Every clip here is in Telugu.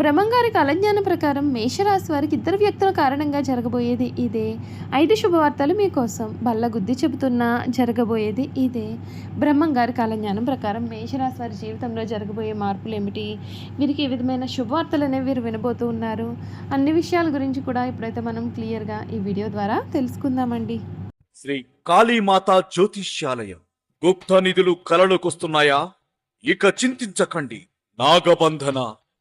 బ్రహ్మంగారి కలజ్ఞానం ప్రకారం మేషరాశి వారికి ఇద్దరు వ్యక్తుల కారణంగా జరగబోయేది ఇదే. ఐదు శుభవార్తలు మీకోసం బల్ల గుద్ది చెబుతున్నా జరగబోయేది ఇదే. బ్రహ్మంగారి కాలజ్ఞానం ప్రకారం మేషరాశి వారి జీవితంలో జరగబోయే మార్పులు ఏమిటి వీరికి ఏ విధమైన శుభవార్తలు అనేవి వీరు వినబోతూ ఉన్నారు? అన్ని విషయాల గురించి కూడా ఇప్పుడైతే మనం క్లియర్గా ఈ వీడియో ద్వారా తెలుసుకుందామండి. శ్రీ కాళీమాత జ్యోతిష్యాలయం గుప్త నిధులు కలలోకొస్తున్నాయా? ఇక చింతించకండి. నాగబంధన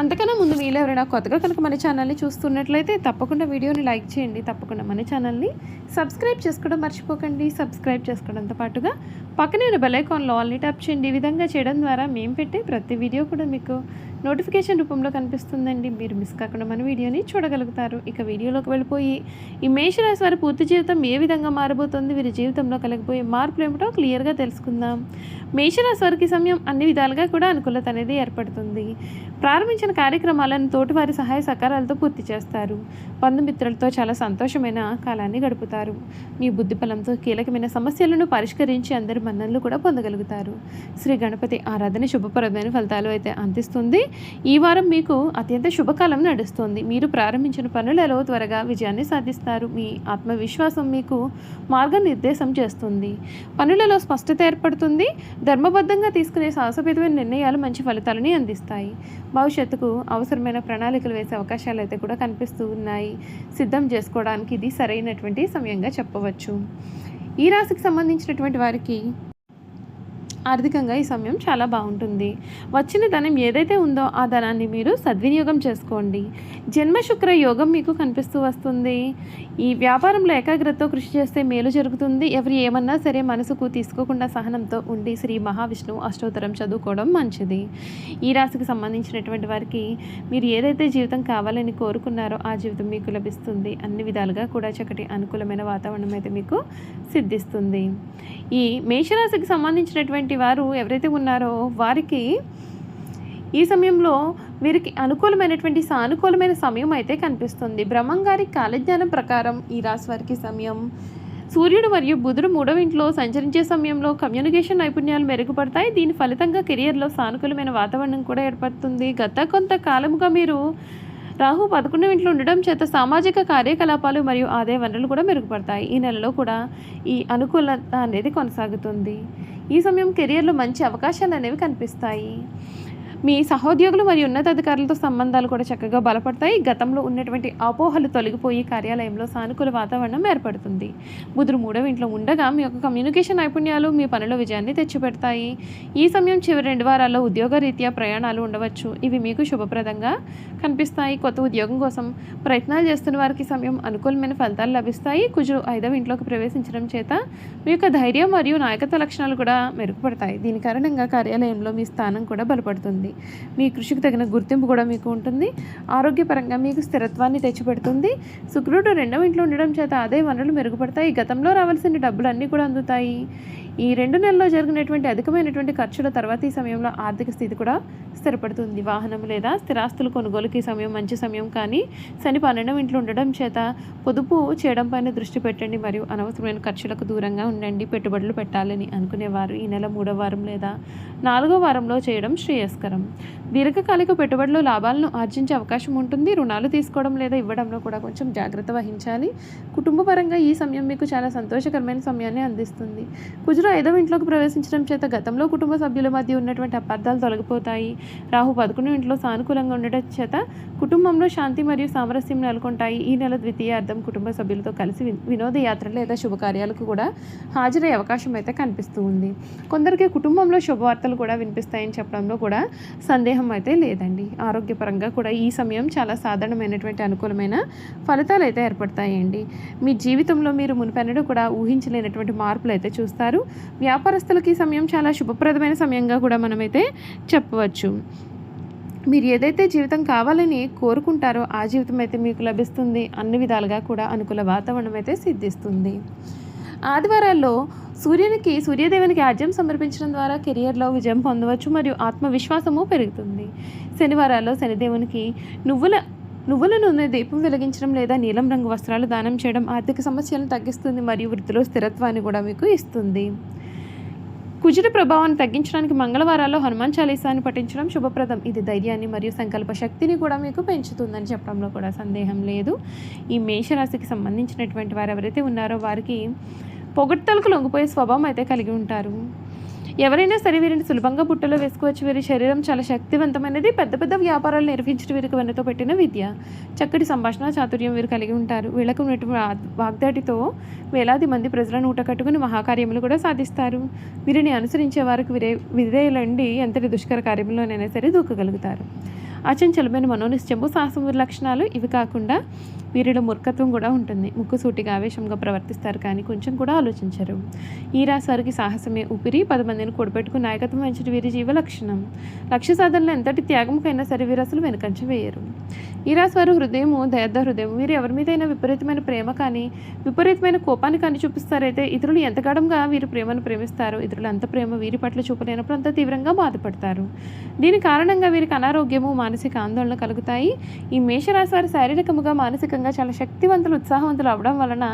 అంతకన్నా ముందు మీలో ఎవరైనా కొత్తగా కనుక మన ఛానల్ని చూస్తున్నట్లయితే తప్పకుండా వీడియోని లైక్ చేయండి తప్పకుండా మన ఛానల్ని సబ్స్క్రైబ్ చేసుకోవడం మర్చిపోకండి. సబ్స్క్రైబ్ చేసుకోవడంతో పాటుగా పక్కనే ఉన్న బెల్ ఐకాన్లో ఆల్ని ట్యాప్ చేయండి. ఈ విధంగా చేయడం ద్వారా మేము పెట్టే ప్రతి వీడియో కూడా మీకు నోటిఫికేషన్ రూపంలో కనిపిస్తుందండి. మీరు మిస్ కాకుండా మన వీడియోని చూడగలుగుతారు. ఇక వీడియోలోకి వెళ్ళిపోయి ఈ మేషరాశి వారి పూర్తి జీవితం ఏ విధంగా మారబోతుంది? వీరి జీవితంలో కలిగిపోయే మార్పులు ఏమిటో క్లియర్గా తెలుసుకుందాం. మేషరాశి వారికి సమయం అన్ని విధాలుగా కూడా అనుకూలత అనేది ఏర్పడుతుంది. ప్రారంభించిన కార్యక్రమాలను తోటివారి సహాయ సహకారాలతో పూర్తి చేస్తారు. బంధుమిత్రులతో చాలా సంతోషమైన కాలాన్ని గడుపుతారు. మీ బుద్ధి బలంతో కీలకమైన సమస్యలను పరిష్కరించి అందరి మన్ననలు కూడా పొందగలుగుతారు. శ్రీ గణపతి ఆరాధన శుభప్రదమైన ఫలితాలు అయితే అందిస్తుంది. ఈ వారం మీకు అత్యంత శుభకాలం నడుస్తుంది. మీరు ప్రారంభించిన పనులలో త్వరగా విజయాన్ని సాధిస్తారు. మీ ఆత్మవిశ్వాసం మీకు మార్గనిర్దేశం చేస్తుంది. పనులలో స్పష్టత ఏర్పడుతుంది. ధర్మబద్ధంగా తీసుకునే సాహసోపేతమైన నిర్ణయాలు మంచి ఫలితాలని అందిస్తాయి. భవిష్యత్తుకు అవసరమైన ప్రణాళికలు వేసే అవకాశాలు అయితే కూడా కనిపిస్తూ ఉన్నాయి. సిద్ధం చేసుకోవడానికి ఇది సరైనటువంటి సమయంగా చెప్పవచ్చు. ఈ రాశికి సంబంధించినటువంటి వారికి ఆర్థికంగా ఈ సమయం చాలా బాగుంటుంది. వచ్చిన ధనం ఏదైతే ఉందో ఆ ధనాన్ని మీరు సద్వినియోగం చేసుకోండి. జన్మ శుక్ర యోగం మీకు కనిపిస్తూ వస్తుంది. ఈ వ్యాపారంలో ఏకాగ్రతతో కృషి చేస్తే మేలు జరుగుతుంది. ఎవరు ఏమన్నా సరే మనసుకు తీసుకోకుండా సహనంతో ఉండి శ్రీ మహావిష్ణువు అష్టోత్తరం చదువుకోవడం మంచిది. ఈ రాశికి సంబంధించినటువంటి వారికి మీరు ఏదైతే జీవితం కావాలని కోరుకున్నారో ఆ జీవితం మీకు లభిస్తుంది. అన్ని విధాలుగా కూడా చక్కటి అనుకూలమైన వాతావరణం అయితే మీకు సిద్ధిస్తుంది. ఈ మేషరాశికి సంబంధించినటువంటి వారు ఎవరైతే ఉన్నారో వారికి ఈ సమయంలో వీరికి అనుకూలమైనటువంటి సానుకూలమైన సమయం అయితే కనిపిస్తుంది. బ్రహ్మంగారి కాలజ్ఞానం ప్రకారం ఈ రాశి వారికి సమయం. సూర్యుడు మరియు బుధుడు మూడవ ఇంట్లో సంచరించే సమయంలో కమ్యూనికేషన్ నైపుణ్యాలు మెరుగుపడతాయి. దీని ఫలితంగా కెరియర్లో సానుకూలమైన వాతావరణం కూడా ఏర్పడుతుంది. గత కొంత కాలముగా మీరు రాహు పదకొండవ ఇంట్లో ఉండడం చేత సామాజిక కార్యకలాపాలు మరియు ఆదాయ వనరులు కూడా మెరుగుపడతాయి. ఈ నెలలో కూడా ఈ అనుకూలత అనేది కొనసాగుతుంది. ఈ సమయం కెరియర్లో మంచి అవకాశాలు అనేవి కనిపిస్తాయి. మీ సహోద్యోగులు మరియు ఉన్నతాధికారులతో సంబంధాలు కూడా చక్కగా బలపడతాయి. గతంలో ఉన్నటువంటి అపోహలు తొలగిపోయి కార్యాలయంలో సానుకూల వాతావరణం ఏర్పడుతుంది. బుధుడు మూడవ ఇంట్లో ఉండగా మీ యొక్క కమ్యూనికేషన్ నైపుణ్యాలు మీ పనిలో విజయాన్ని తెచ్చిపెడతాయి. ఈ సమయం చివరి రెండు వారాల్లో ఉద్యోగ రీత్యా ప్రయాణాలు ఉండవచ్చు. ఇవి మీకు శుభప్రదంగా కనిపిస్తాయి. కొత్త ఉద్యోగం కోసం ప్రయత్నాలు చేస్తున్న వారికి సమయం అనుకూలమైన ఫలితాలు లభిస్తాయి. కుజుడు ఐదవ ఇంట్లోకి ప్రవేశించడం చేత మీ యొక్క ధైర్యం మరియు నాయకత్వ లక్షణాలు కూడా మెరుగుపడతాయి. దీని కారణంగా కార్యాలయంలో మీ స్థానం కూడా బలపడుతుంది. మీ కృషికి తగిన గుర్తింపు కూడా మీకు ఉంటుంది. ఆరోగ్యపరంగా మీకు స్థిరత్వాన్ని తెచ్చిపెడుతుంది. శుక్రుడు రెండవ ఇంట్లో ఉండడం చేత అదే వనరులు మెరుగుపడతాయి. గతంలో రావాల్సిన డబ్బులు అన్నీ కూడా అందుతాయి. ఈ రెండు నెలల్లో జరిగినటువంటి అధికమైనటువంటి ఖర్చుల తర్వాత ఈ సమయంలో ఆర్థిక స్థితి కూడా స్థిరపడుతుంది. వాహనం లేదా స్థిరాస్తులు కొనుగోలుకి సమయం మంచి సమయం కానీ శని పన్నెండవ ఇంట్లో ఉండడం చేత పొదుపు చేయడం పైన దృష్టి పెట్టండి. మరియు అనవసరమైన ఖర్చులకు దూరంగా ఉండండి. పెట్టుబడులు పెట్టాలని అనుకునేవారు. ఈ నెల మూడవ వారం లేదా నాలుగో వారంలో చేయడం శ్రేయస్కరం. దీర్ఘకాలిక పెట్టుబడిలో లాభాలను ఆర్జించే అవకాశం ఉంటుంది. రుణాలు తీసుకోవడం లేదా ఇవ్వడంలో కూడా కొంచెం జాగ్రత్త వహించాలి. కుటుంబపరంగా ఈ సమయం మీకు చాలా సంతోషకరమైన సమయాన్ని అందిస్తుంది. కుజుడు ఐదవ ఇంట్లోకి ప్రవేశించడం చేత గతంలో కుటుంబ సభ్యుల మధ్య ఉన్నటువంటి అపార్థాలు తొలగిపోతాయి. రాహు పదకొండు ఇంట్లో సానుకూలంగా ఉండటం చేత కుటుంబంలో శాంతి మరియు సామరస్యం నెలకొంటాయి. ఈ నెల ద్వితీయార్థం కుటుంబ సభ్యులతో కలిసి వినోదయాత్ర లేదా శుభకార్యాలకు కూడా హాజరయ్యే అవకాశం అయితే కనిపిస్తూ ఉంది. కొందరికి కుటుంబంలో శుభవార్తలు కూడా వినిపిస్తాయని చెప్పడంలో కూడా సందేహం అయితే లేదండి. ఆరోగ్యపరంగా కూడా ఈ సమయం చాలా సాధారణమైనటువంటి అనుకూలమైన ఫలితాలు అయితే ఏర్పడతాయండి. మీ జీవితంలో మీరు మునిపెన్నడూ కూడా ఊహించలేనటువంటి మార్పులు అయితే చూస్తారు. వ్యాపారస్తులకి ఈ సమయం చాలా శుభప్రదమైన సమయంగా కూడా మనమైతే చెప్పవచ్చు. మీరు ఏదైతే జీవితం కావాలని కోరుకుంటారో ఆ జీవితం అయితే మీకు లభిస్తుంది. అన్ని విధాలుగా కూడా అనుకూల వాతావరణం అయితే సిద్ధిస్తుంది. ఆదివారాల్లో సూర్యునికి సూర్యదేవునికి ఆజ్యం సమర్పించడం ద్వారా కెరియర్లో విజయం పొందవచ్చు మరియు ఆత్మవిశ్వాసము పెరుగుతుంది. శనివారాల్లో శనిదేవునికి నువ్వుల నువ్వుల నూనె దీపం వెలిగించడం లేదా నీలం రంగు వస్త్రాలు దానం చేయడం ఆర్థిక సమస్యలను తగ్గిస్తుంది మరియు వృద్ధిలో స్థిరత్వాన్ని కూడా మీకు ఇస్తుంది. కుజుడి ప్రభావాన్ని తగ్గించడానికి మంగళవారాల్లో హనుమాన్ చాలీసాన్ని పఠించడం శుభప్రదం. ఇది ధైర్యాన్ని మరియు సంకల్ప శక్తిని కూడా మీకు పెంచుతుందని చెప్పడంలో కూడా సందేహం లేదు. ఈ మేషరాశికి సంబంధించినటువంటి వారు ఎవరైతే ఉన్నారో వారికి పొగడ్తలకు లొంగిపోయే స్వభావం అయితే కలిగి ఉంటారు. ఎవరైనా సరే వీరిని సులభంగా బుట్టలో వేసుకోవచ్చు. వీరి శరీరం చాలా శక్తివంతమైనది. పెద్ద పెద్ద వ్యాపారాలు నిర్వహించడం వీరికి వెనుక పెట్టిన విద్య. చక్కటి సంభాషణ చాతుర్యం వీరు కలిగి ఉంటారు. వీళ్ళకు ఉన్నటువంటి వా- వాగ్దాటితో వేలాది మంది ప్రజలను ఊట కట్టుకుని మహాకార్యములు కూడా సాధిస్తారు. వీరిని అనుసరించే వారికి విరే విధేయులండి. ఎంతటి దుష్కర కార్యంలోనైనా సరే దూకగలుగుతారు. అచంచలమైన మనోనిశ్చంపు సాహసం లక్షణాలు ఇవి కాకుండా వీరిలో మూర్ఖత్వం కూడా ఉంటుంది. ముక్కు సూటిగా ఆవేశంగా ప్రవర్తిస్తారు కానీ కొంచెం కూడా ఆలోచించరు. ఈ రాశి సాహసమే ఊపిరి పది మందిని కూడబెట్టుకుని నాయకత్వం వహించడం వీరి జీవ లక్షణం లక్ష్య సాధనలో ఎంతటి త్యాగంకైనా సరే వీరు అసలు వెనుకంచ వేయరు. ఈ రాశి వారు హృదయము. దయద్ద హృదయం వీరు ఎవరి మీదైనా విపరీతమైన ప్రేమ కానీ విపరీతమైన కోపాన్ని కానీ చూపిస్తారైతే ఇతరులు ఎంతగాఢంగా వీరు ప్రేమను ప్రేమిస్తారు ఇతరులు అంత ప్రేమ వీరి పట్ల చూపలేనప్పుడు అంత తీవ్రంగా బాధపడతారు. దీని కారణంగా వీరికి అనారోగ్యము మానసిక ఆందోళన కలుగుతాయి. ఈ మేషరాశి వారు శారీరకముగా మానసికంగా చాలా శక్తివంతులు ఉత్సాహవంతులు అవడం వలన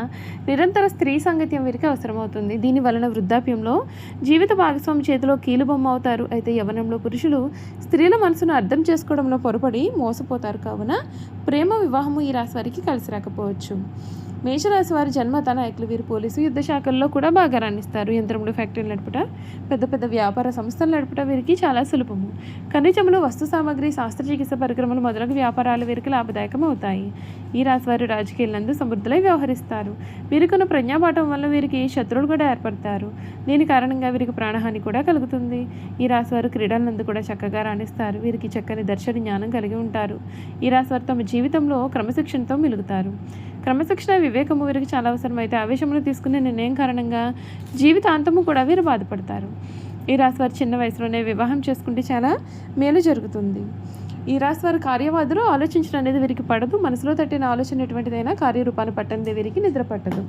నిరంతర స్త్రీ సాంగత్యం వీరికి అవసరమవుతుంది. దీని వలన వృద్ధాప్యంలో జీవిత భాగస్వామి చేతిలో కీలుబొమ్మ అవుతారు. అయితే యవనంలో పురుషులు స్త్రీల మనసును అర్థం చేసుకోవడంలో పొరపడి మోసపోతారు. కావున ప్రేమ వివాహము ఈ రాశి వారికి కలిసి రాకపోవచ్చు. మేషరాశి వారి జన్మ నాయకులు వీరు పోలీసు యుద్ధ శాఖల్లో కూడా బాగా రాణిస్తారు. యంత్రములు ఫ్యాక్టరీలు నడుపుట పెద్ద పెద్ద వ్యాపార సంస్థలు నడుపుట వీరికి చాలా సులభము. ఖనిజములు వస్తు సామాగ్రి శస్త్రచికిత్స పరికరములు మొదలగు వ్యాపారాలు వీరికి లాభదాయకం అవుతాయి ఈ రాశి వారు రాజకీయాలందు సమృద్ధులై వ్యవహరిస్తారు. వీరికున్న ప్రజ్ఞాపాఠం వల్ల వీరికి శత్రువులు కూడా ఏర్పడతారు. దీని కారణంగా వీరికి ప్రాణహాని కూడా కలుగుతుంది. ఈ రాశి వారు క్రీడలందు కూడా చక్కగా రాణిస్తారు. వీరికి చక్కని దర్శన జ్ఞానం కలిగి ఉంటారు. ఈ రాశి వారు తమ జీవితంలో క్రమశిక్షణతో మిలుగుతారు. క్రమశిక్షణ వివేకము వీరికి చాలా అవసరమైతే ఆవేశమును తీసుకునే నిర్ణయం కారణంగా జీవితాంతము కూడా వీరు బాధపడతారు. ఈ రాశి వారు చిన్న వయసులోనే వివాహం చేసుకుంటే చాలా మేలు జరుగుతుంది. ఈ రాశి వారు కార్యవాదులు ఆలోచించడం అనేది వీరికి పడదు. మనసులో తట్టిన ఆలోచన ఎటువంటిదైనా కార్యరూపాన్ని పట్టనిది వీరికి నిద్ర పట్టదు.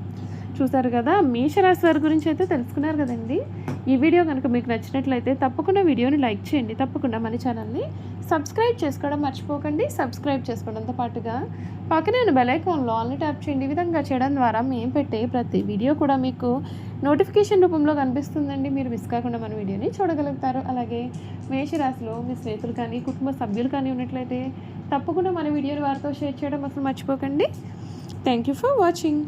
చూసారు కదా మేషరాశి వారి గురించి అయితే తెలుసుకున్నారు కదండి. ఈ వీడియో కనుక మీకు నచ్చినట్లయితే తప్పకుండా వీడియోని లైక్ చేయండి. తప్పకుండా మన ఛానల్ని సబ్స్క్రైబ్ చేసుకోవడం మర్చిపోకండి. సబ్స్క్రైబ్ చేసుకోవడంతో పాటుగా పక్కనే ఉన్న బెలైకాన్లో ఆల్ని ట్యాప్ చేయండి. ఈ విధంగా చేయడం ద్వారా మేము పెట్టే ప్రతి వీడియో కూడా మీకు నోటిఫికేషన్ రూపంలో కనిపిస్తుందండి. మీరు మిస్ కాకుండా మన వీడియోని చూడగలుగుతారు. అలాగే మేషరాశిలో మీ స్నేహితులు కానీ కుటుంబ సభ్యులు కానీ ఉన్నట్లయితే తప్పకుండా మన వీడియోని వారితో షేర్ చేయడం అసలు మర్చిపోకండి. Thank you for watching